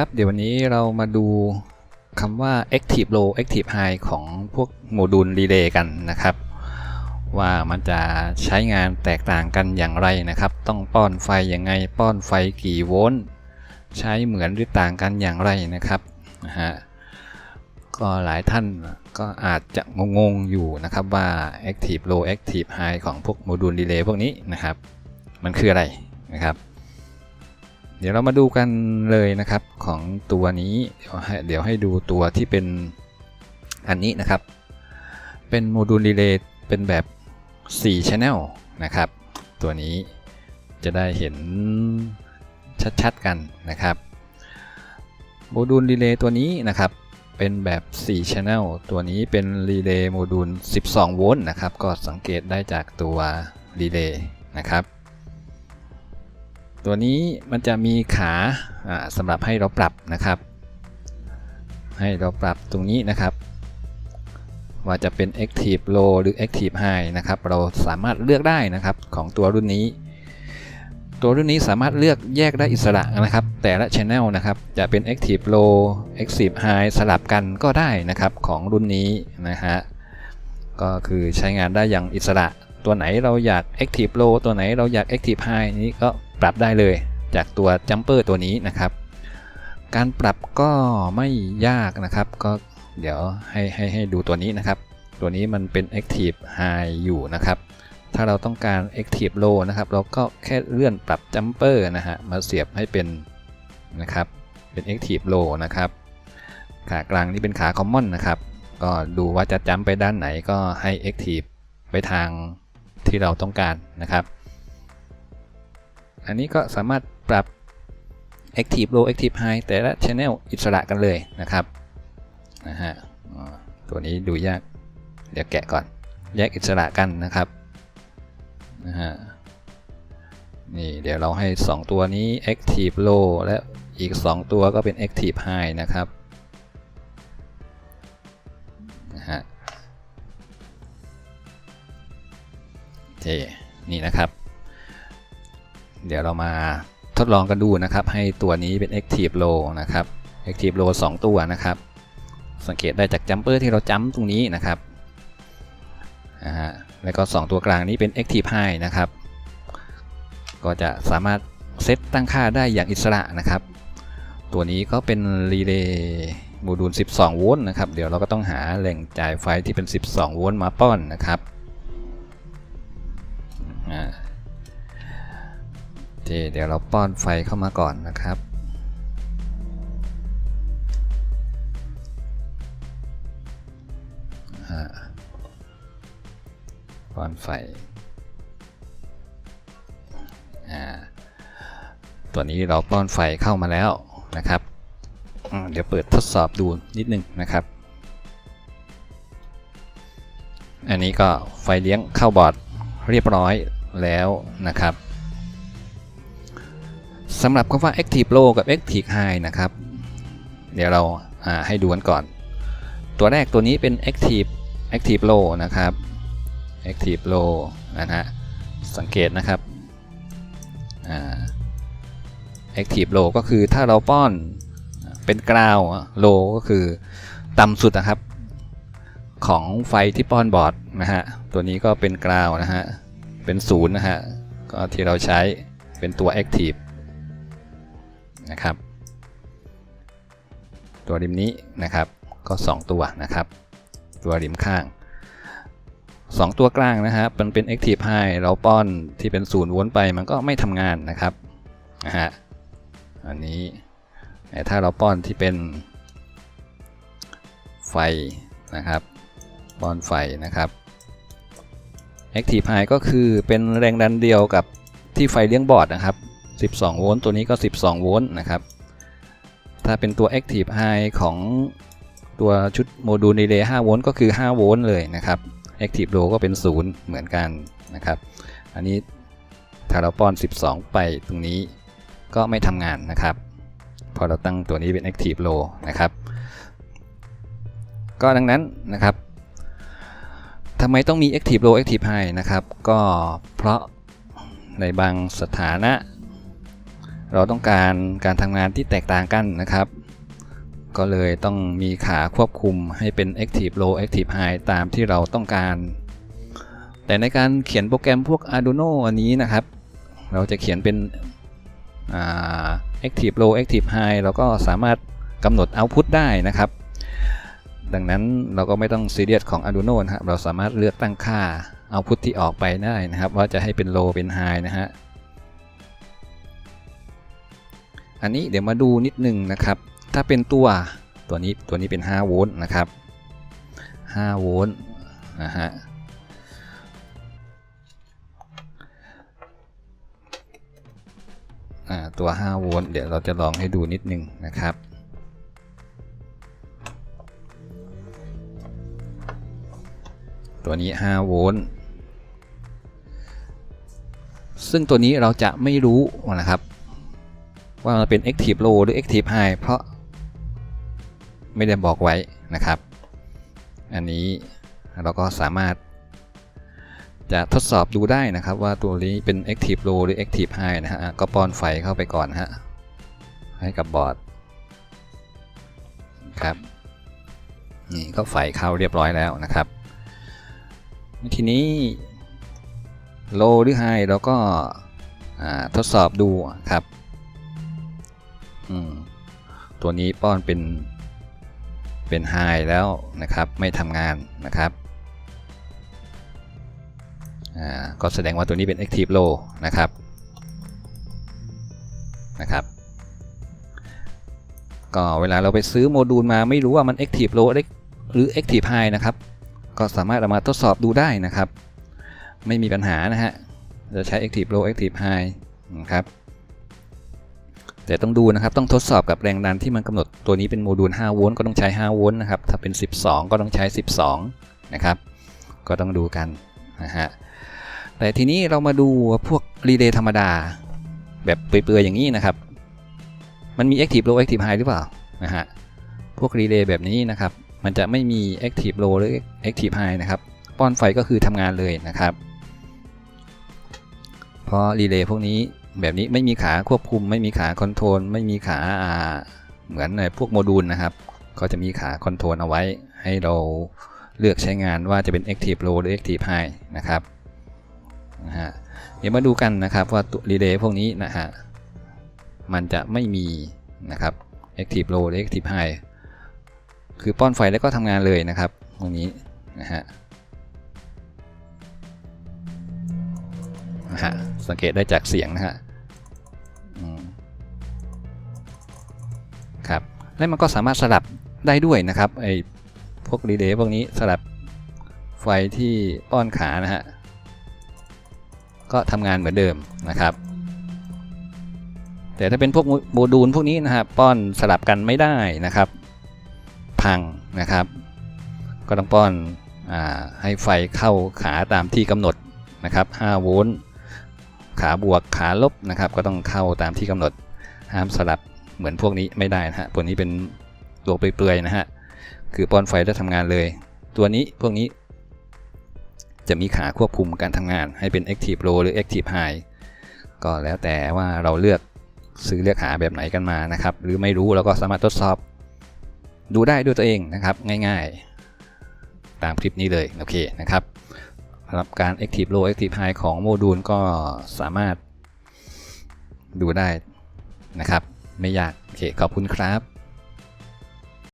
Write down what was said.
ครับ เดี๋ยววันนี้เรามาดูคำว่า active low active high ของพวกโมดูลรีเลย์กันนะครับ ว่ามันจะใช้งานแตกต่างกันอย่างไรนะครับ ต้องป้อนไฟยังไง ป้อนไฟกี่โวลต์ใช้เหมือนหรือต่างกันอย่างไรนะครับนะฮะก็หลายท่านก็อาจจะงงๆอยู่นะครับว่า active low active high ของพวกโมดูลรีเลย์พวกนี้นะครับ มันคืออะไรนะครับ เดี๋ยวเรามาดูกันเลยนะครับของตัวนี้เดี๋ยวให้เดี๋ยวให้ดูตัวที่เป็นอันนี้นะครับ เป็นโมดูลรีเลย์เป็นแบบ 4 Channel นะครับ ตัวนี้จะได้เห็นชัดๆกันนะครับโมดูลรีเลย์ตัวนี้นะครับเป็นแบบ 4 Channel ตัวนี้เป็นรีเลย์โมดูล 12 โวลต์นะครับ ก็สังเกตได้จากตัวรีเลย์นะครับ ตัวนี้มันจะมีขาสำหรับให้เราปรับนะครับ ให้เราปรับตรงนี้นะครับ ว่าจะเป็น Active Low หรือ Active High นะครับ เราสามารถเลือกได้นะครับของตัวรุ่นนี้ ตัวรุ่นนี้สามารถเลือกแยกได้อิสระนะครับ แต่ละ Channel นะครับ จะเป็น Active Low Active High สลับกันก็ได้นะครับของรุ่นนี้นะฮะก็คือใช้งานได้อย่างอิสระตัวไหนเราอยาก Active Low ตัวไหนเราอยาก Active High นี้ก็ ปรับได้เลยจากตัว Jumper ตัวนี้นะครับ การปรับก็ไม่ยากนะครับ ก็เดี๋ยวให้ให้ให้ดูตัวนี้นะครับ ตัวนี้มันเป็น Active High อยู่นะครับ ถ้าเราต้องการ Active Low นะครับ เราก็แค่เลื่อนปรับ Jumper นะฮะ มาเสียบให้เป็นนะครับเป็น Active Low นะครับ ขากลางนี่เป็นขา Common นะครับ ก็ดูว่าจะจัมไปด้านไหนก็ให้ Active ไปทางที่เราต้องการนะครับ อันนี้ก็สามารถปรับ Active Low Active High แต่ละ Channel อิสระกันเลยนะครับนะฮะตัวนี้ดูยาก เดี๋ยวแกะก่อน แยกอิสระกันนะครับนะฮะนี่เดี๋ยวเราให้ 2 ตัวนี้ Active Low และอีก 2 ตัวก็เป็น Active High นะครับนะฮะโอเคนี่นะครับ เดี๋ยวเรามาทดลองกันดูนะครับ ให้ตัวนี้เป็น Active Low นะครับ Active Low 2 ตัวนะครับ สังเกตได้จากจัมเปอร์ที่เราจัมตรงนี้นะครับนะฮะแล้วก็ 2 ตัวกลางนี้เป็น Active High นะครับ ก็จะสามารถเซตตั้งค่าได้อย่างอิสระนะครับ ตัวนี้ก็เป็นรีเลย์โมดูล 12 โวลต์นะครับ เดี๋ยวเราก็ต้องหาแหล่งจ่ายไฟที่เป็น 12 โวลต์มาป้อนนะครับอ่า เคเดี๋ยวเราป้อนไฟเข้ามาก่อนนะครับป้อนไฟ ตัวนี้เราป้อนไฟเข้ามาแล้วนะครับ เดี๋ยวเปิดทดสอบดูนิดนึงนะครับ อันนี้ก็ไฟเลี้ยงเข้าบอร์ดเรียบร้อยแล้วนะครับ สำหรับคำว่า active low กับ active high นะครับ เดี๋ยวเราให้ดูกันก่อน ตัวแรกตัวนี้เป็น active active low นะครับ active low นะฮะ สังเกตนะครับ active low ก็คือถ้าเราป้อนเป็นกราว low ก็คือต่ำสุดนะครับ ของไฟที่ป้อนบอร์ดนะฮะ ตัวนี้ก็เป็นกราวนะฮะ เป็นศูนย์นะฮะ ก็ที่เราใช้เป็นตัว active นะครับ ตัวริมนี้นะครับก็ 2 ตัวนะครับ ตัวริมข้าง 2 ตัวกลางนะฮะมันเป็น active high เราป้อนที่เป็นศูนย์วลต์ไปมันก็ไม่ทำงานนะครับนะฮะอันนี้ถ้าเราป้อนที่เป็นไฟนะครับป้อนไฟนะครับ active high ก็คือเป็นแรงดันเดียวกับที่ไฟเลี้ยงบอร์ดนะครับ 12 โวลต์ ตัวนี้ก็ 12 โวลต์นะครับ ถ้าเป็นตัว Active High ของตัวชุดโมดูลดีเลย์5โวลต์ก็คือ 5 โวลต์เลยนะครับ Active Low ก็เป็น 0 เหมือนกันนะครับ อันนี้ถ้าเราป้อน 12 ไปตรงนี้ก็ไม่ทำงานนะครับ พอเราตั้งตัวนี้เป็น Active Low นะครับ ก็ดังนั้นนะครับทำไมต้องมี Active Low Active High นะครับ ก็เพราะในบางสถานะ เราต้องการการทำงานที่แตกต่างกันนะครับ ก็เลยต้องมีขาควบคุมให้เป็น Active Low Active High ตามที่เราต้องการ แต่ในการเขียนโปรแกรมพวก Arduino อันนี้นะครับ เราจะเขียนเป็น Active Low Active High เราก็สามารถกำหนด Output ได้นะครับ ดังนั้นเราก็ไม่ต้องซีเรียสของ Arduino นะครับ เราสามารถเลือกตั้งค่า Output ที่ออกไปได้นะครับ ว่าจะให้เป็น Low เป็น High นะฮะ อันนี้เดี๋ยวมาดูนิดนึงนะครับ ถ้าเป็นตัวตัวนี้ตัวนี้เป็น 5 โวลต์นะครับ 5 โวลต์นะฮะตัว 5 โวลต์เดี๋ยวเราจะลองให้ดูนิดนึงนะครับตัวนี้ 5 โวลต์ ซึ่งตัวนี้เราจะไม่รู้นะครับ ว่ามันเป็น Active Low หรือ Active High เพราะไม่ได้บอกไว้นะครับ อันนี้เราก็สามารถจะทดสอบดูได้นะครับว่าตัวนี้เป็น Active Low หรือ Active High นะฮะก็ป้อนไฟเข้าไปก่อนฮะให้กับบอร์ดครับนี่ก็ไฟเข้าเรียบร้อยแล้วนะครับ ทีนี้ Low หรือ High เราก็ทดสอบดูครับ ตัวนี้ป้อนเป็นเป็น High แล้วนะครับไม่ทำงานนะครับก็แสดงว่าตัวนี้เป็น active low นะครับนะครับก็เวลาเราไปซื้อโมดูลมาไม่รู้ว่ามัน active low หรือ active high นะครับ ก็สามารถเอามาทดสอบดูได้นะครับ ไม่มีปัญหานะฮะจะใช้ active low active high นะครับ แต่ต้องดูนะครับ ต้องทดสอบกับแรงดันที่มันกำหนดตัวนี้เป็นโมดูล 5 โวลต์ก็ต้องใช้ 5 โวลต์นะครับ ถ้าเป็น 12 ก็ต้องใช้ 12 นะครับ ก็ต้องดูกันนะฮะ แต่ทีนี้เรามาดูพวกรีเลย์ธรรมดา แบบเปื่อยๆอย่างนี้นะครับ มันมี Active Low Active High หรือเปล่านะฮะ พวกรีเลย์แบบนี้นะครับ มันจะไม่มี Active Low หรือ Active High นะครับ ป้อนไฟก็คือทำงานเลยนะครับ เพราะรีเลย์พวกนี้ แบบนี้ไม่มีขาควบคุม ไม่มีขาคอนโทรลไม่มีขาเหมือนในพวกโมดูลนะครับก็จะมีขาคอนโทรลเอาไว้ ให้เราเลือกใช้งานว่าจะเป็น Active Low หรือ Active High นะครับนะฮะเดี๋ยวมาดูกันนะครับว่าตัวรีเลย์พวกนี้นะฮะมันจะไม่มีนะครับ active low หรือ active high คือป้อนไฟแล้วก็ทำงานเลยนะครับตรงนี้นะฮะ นะฮะ สังเกตได้จากเสียงนะฮะครับ แล้วมันก็สามารถสลับได้ด้วยนะครับไอพวกรีเลย์พวกนี้สลับไฟที่ป้อนขานะฮะ ก็ทำงานเหมือนเดิมนะครับ แต่ถ้าเป็นพวกโมดูลพวกนี้นะครับป้อนสลับกันไม่ได้นะครับ พังนะครับ ก็ต้องป้อนอให้ไฟเข้าขาตามที่กำหนดนะครับ5โวลต์ ขาบวกขาลบนะครับ ก็ต้องเข้าตามที่กำหนดห้ามสลับเหมือนพวกนี้ไม่ได้นะฮะพวกนี้เป็นตัวเปลือยๆนะฮะคือป้อนไฟแล้วทำงานเลย ตัวนี้พวกนี้ จะมีขาควบคุมการทำงาน ให้เป็น Active Low หรือ Active High ก็แล้วแต่ว่าเราเลือกซื้อเลือกหาแบบไหนกันมานะครับ หรือไม่รู้เราก็สามารถทดสอบ ดูได้ด้วยตัวเองนะครับ ง่ายๆ ตามคลิปนี้เลยโอเคนะครับ รับการ Active Low Active High ของโมดูลก็สามารถดูได้นะครับ ไม่ยากโอเคขอบคุณครับ